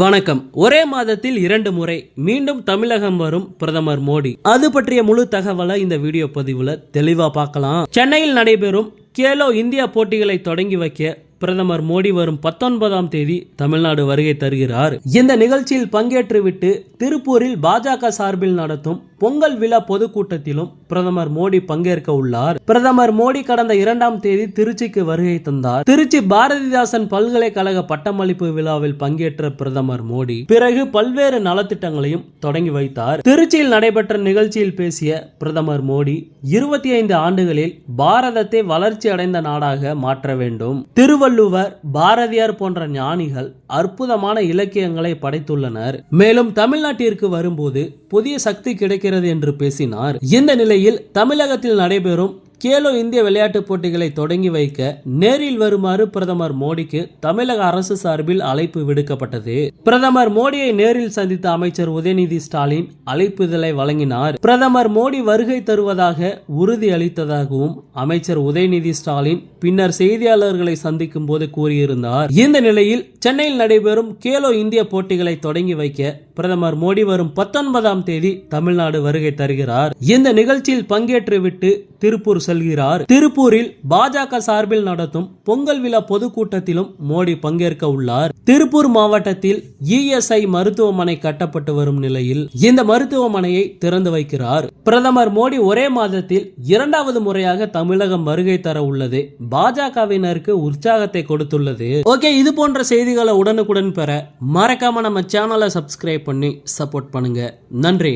வணக்கம். ஒரே மாதத்தில் இரண்டு முறை மீண்டும் தமிழகம் வரும் பிரதமர் மோடி. அது பற்றிய முழு தகவலை இந்த வீடியோ பதிவுல தெளிவா பார்க்கலாம். சென்னையில் நடைபெறும் கேலோ இந்தியா போட்டிகளை தொடங்கி வைக்க பிரதமர் மோடி வரும் பத்தொன்பதாம் தேதி தமிழ்நாடு வருகை தருகிறார். இந்த நிகழ்ச்சியில் பங்கேற்றுவிட்டு திருப்பூரில் பாஜக சார்பில் நடத்தும் பொங்கல் விழா பொதுக்கூட்டத்திலும் பிரதமர் மோடி பங்கேற்க உள்ளார். பிரதமர் மோடி கடந்த இரண்டாம் தேதி திருச்சிக்கு வருகை தந்தார். திருச்சி பாரதிதாசன் பல்கலைக்கழக பட்டமளிப்பு விழாவில் பங்கேற்ற பிரதமர் மோடி பிறகு பல்வேறு நலத்திட்டங்களையும் தொடங்கி வைத்தார். திருச்சியில் நடைபெற்ற நிகழ்ச்சியில் பேசிய பிரதமர் மோடி இருபத்தி ஐந்து ஆண்டுகளில் பாரதத்தை வளர்ச்சி அடைந்த நாடாக மாற்ற வேண்டும். திருவள்ளுவர் பாரதியார் போன்ற ஞானிகள் அற்புதமான இலக்கியங்களை படைத்துள்ளனர். மேலும் தமிழ்நாட்டிற்கு வரும்போது புதிய சக்தி கிடைக்கிறது என்று பேசினார். இந்த நிலையில் தமிழகத்தில் நடைபெறும் கேலோ இந்திய விளையாட்டுப் போட்டிகளை தொடங்கி வைக்க நேரில் வருமாறு பிரதமர் மோடிக்கு தமிழக அரசு சார்பில் அழைப்பு விடுக்கப்பட்டது. பிரதமர் மோடியை நேரில் சந்தித்த அமைச்சர் உதயநிதி ஸ்டாலின் அழைப்புதலை வழங்கினார். பிரதமர் மோடி வருகை தருவதாக உறுதி அளித்ததாகவும் அமைச்சர் உதயநிதி ஸ்டாலின் பின்னர் செய்தியாளர்களை சந்திக்கும் போது கூறியிருந்தார். இந்த நிலையில் சென்னையில் நடைபெறும் கேலோ இந்திய போட்டிகளை தொடங்கி வைக்க பிரதமர் மோடி வரும் பத்தொன்பதாம் தேதி தமிழ்நாடு வருகை தருகிறார். இந்த நிகழ்ச்சியில் பங்கேற்றுவிட்டு திருப்பூர் செல்கிறார். திருப்பூரில் பாஜக சார்பில் நடத்தும் பொங்கல் விழா பொதுக்கூட்டத்திலும் மோடி பங்கேற்க உள்ளார். திருப்பூர் மாவட்டத்தில் இஎஸ்ஐ மருத்துவமனை கட்டப்பட்டு வரும் நிலையில் இந்த மருத்துவமனையை திறந்து வைக்கிறார். பிரதமர் மோடி ஒரே மாதத்தில் இரண்டாவது முறையாக தமிழகம் வருகை தர உள்ளது. பாஜகவினருக்கு உற்சாகத்தை கொடுத்துள்ளது. ஓகே இது போன்ற செய்திகளை உடனுக்குடன் பெற மறக்காம நம்ம சேனலை சப்ஸ்கிரைப் பண்ணி சப்போர்ட் பண்ணுங்க. நன்றி.